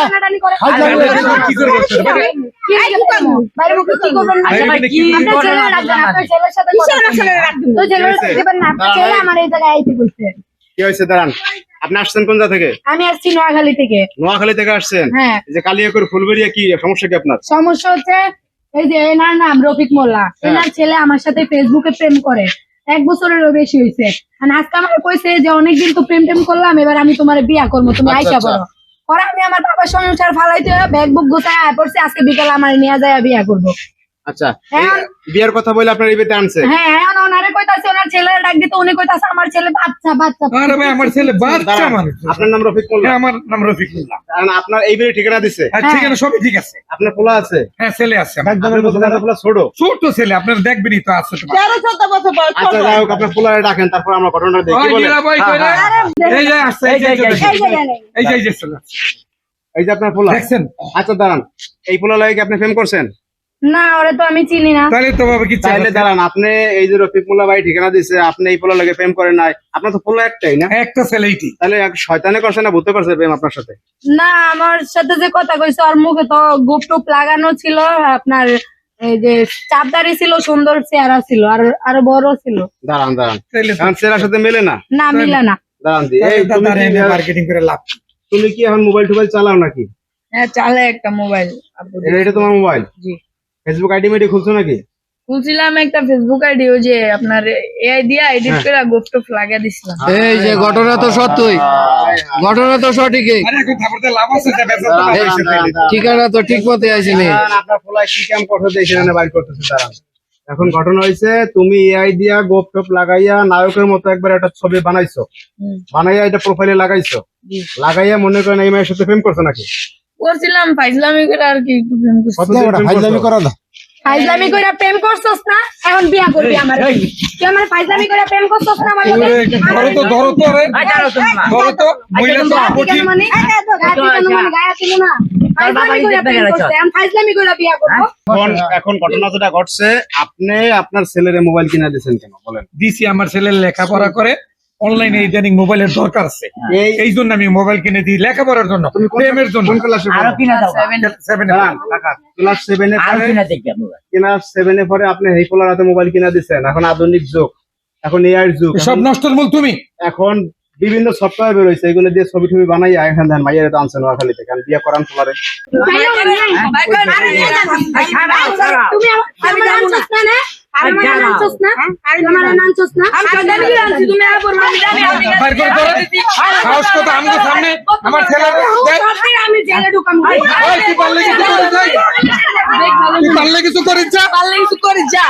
কি করে করতে হবে? কি করব? বাইরে মুখে কি করবেন না? বাইরে মুখে কি আপনার করবেন ছেলে না? রাখবেন, আপনার ছেলের সাথে কথা বলবেন। তো ছেলের সাথে দিবেন না, আপনার ছেলে আমার এই জায়গায় আইতে বলছে। কি হয়েছে? দাঁড়ান। আপনি আসছেন কোন জায়গা থেকে? আমি আসছি নোয়াখালী থেকে। নোয়াখালী থেকে আসছেন? হ্যাঁ। এই যে কালিয়াকুর ফুলবেরিয়া কি সমস্যা কি আপনার? সমস্যা হচ্ছে এই যে এনার নাম রফিক মোল্লা। এনার ছেলে আমার সাথে ফেসবুকে প্রেম করে। এক বছরেরও বেশি হয়েছে। আর আজকে আমার কইছে যে অনেকদিন তো প্রেম টেম করলাম এবার আমি তোমার বিয়া করব তুমি আচ্ছা, আইসা আচ্ছা। বলো। পরে আমি আমার বাবার সংসার ফালাইতে ব্যাগ বুক গুছায় আয় পড়ছি আজকে বিকালে আমার নিয়ে যায় বিয়া করব আচ্ছা। বিয়ের কথা বলে আপনার এই বেতে আনছে হ্যাঁ এখন কইতাছে ওনার ছেলের ডাক দিতে উনি কইতাছে আমার ছেলে বাচ্চা বাচ্চা। আরে ভাই আমার ছেলে বাচ্চা মানুষ। আপনার নাম রফিক মোল্লা। হ্যাঁ, আমার নাম কারণ আপনার এই বেড়ে ঠিকানা দিছে? হ্যাঁ ঠিক আছে সবই ঠিক আছে। আপনার পোলা আছে? হ্যাঁ ছেলে আছে আমার। আপনার পোলা ছোট? ছোট ছেলে আপনার দেখবেনই তো আছে তোমার। তেরো চোদ্দ বছর বয়স আচ্ছা যাই হোক আপনার পোলা ডাকেন তারপর আমরা ঘটনাটা দেখি বলেন। হ্যাঁ, হ্যাঁ। এই যে আসছে এই যে এই যে এই এই যে এই যে এই যে আপনার পোলা। দেখছেন? আচ্ছা দাঁড়ান। এই পোলা লাগে আপনি ফেম করছেন? না ওরে তো আমি চিনি না। তাহলে তো বাবা কি তাহলে দাঁড়ান আপনি এই যে রফিক মোল্লা ভাই ঠিকানা দিছে আপনি এই পোলা লাগে প্রেম করেন নাই। আপনার তো পোলা একটাই না? একটা ছেলেইটি। তাহলে এক শয়তানে করছে না ভূতে করছে প্রেম আপনার সাথে? না আমার সাথে যে কথা কইছে ওর মুখে তো গুপ টুপ লাগানো ছিল আপনার এই যে চাপদারি ছিল সুন্দর চেহারা ছিল আর আরও বড় ছিল। দাঁড়ান দাঁড়ান। সাথে মেলে না? না মিলে না। দাঁড়ান দি এই তুমি কি মার্কেটিং করে লাভ তুমি কি এখন মোবাইল টোবাইল চালাও নাকি? হ্যাঁ চালে একটা মোবাইল এটা- এটা তোমার মোবাইল জি। ফেসবুক আইডি মেডি খুলছো নাকি? খুলছিলাম একটা ফেসবুক আইডি ওই যে আপনার এআই দিয়া এডিট হ্যাঁ। করে গোফটোপ লাগিয়ে দিছিলাম। এই যে ঘটনা তো সত্যই ঘটনা তো সঠিকই। ঠিকানা তো ঠিক মতে দাঁড়ান, আপনার পোলায় কি কাম করতে সেখানে বাইর করতেছে দাঁড়ান। এখন ঘটনা হয়েছে তুমি এআই দিয়া গোপ টোপ লাগাইয়া নায়কের মতো একবার একটা ছবি বানাইছো। বানাইয়া এটা প্রোফাইলে লাগাইছো। লাগাইয়া মনে করেন এই মায়ের সাথে প্রেম করছ নাকি? করছিলাম ফাইজলামি করে আর কি একটু প্রেম করছি কতদিন প্রেম করছ? ফাইজলামি কইরা প্রেম করছস না এখন বিয়া করবি আমার তুই আমার ফাইজলামি কইরা প্রেম করছস না আমার ধরো তো ধরো তো রে ধরো তো মহিলা তো গায়ে কঠিন দিতে মানে? গায়ে দিতে মানে গায়ে দিতে না? ফাইজলামি কইরা প্রেম করছে, এখন ফাইজলামি কইরা বিয়া করব? এখন এখন ঘটনা যেটা ঘটছে আপনি আপনার ছেলের মোবাইল কিনা দিয়েছেন কেন বলেন দিছি আমার ছেলের লেখাপড়া করে অনলাইনে ইদানিং মোবাইলের দরকার আছে। এই এই জন্য আমি মোবাইল কিনে দিই লেখাপড়ার জন্য প্রেমের জন্য। আরও কিনা দাও। ক্লাস সেভেনে আরও কিনা দেখি ক্লাস সেভেনে পরে আপনি এই পোলার হাতে মোবাইল কিনা দিচ্ছেন এখন আধুনিক যুগ। এখন এআই যুগ। সব নষ্টের মূল তুমি। এখন বিভিন্ন সফটওয়্যার বেরোইছে। এগুলো দিয়ে ছবি টবি বানাই এখান দেন। মাইয়ের তো আনছেন নোয়াখালী থেকে। আমি বিয়ে করান। আরে না, না, না। তুমি আমার- আমার আনছস না, না? আমার আনছস না? আমার আনছস না? ফাইজলামি করে আনছি, তুমি আর বলবা, আমি জানি, আমি জানি। বাইর করে ধরো। সাহস কথা আমাদের সামনে। আমার ছেলের আমি জেলে ঢুকাম। তুই পারলে কিছু করে যা তুই পারলে কিছু করে যা পারলে কিছু করে যা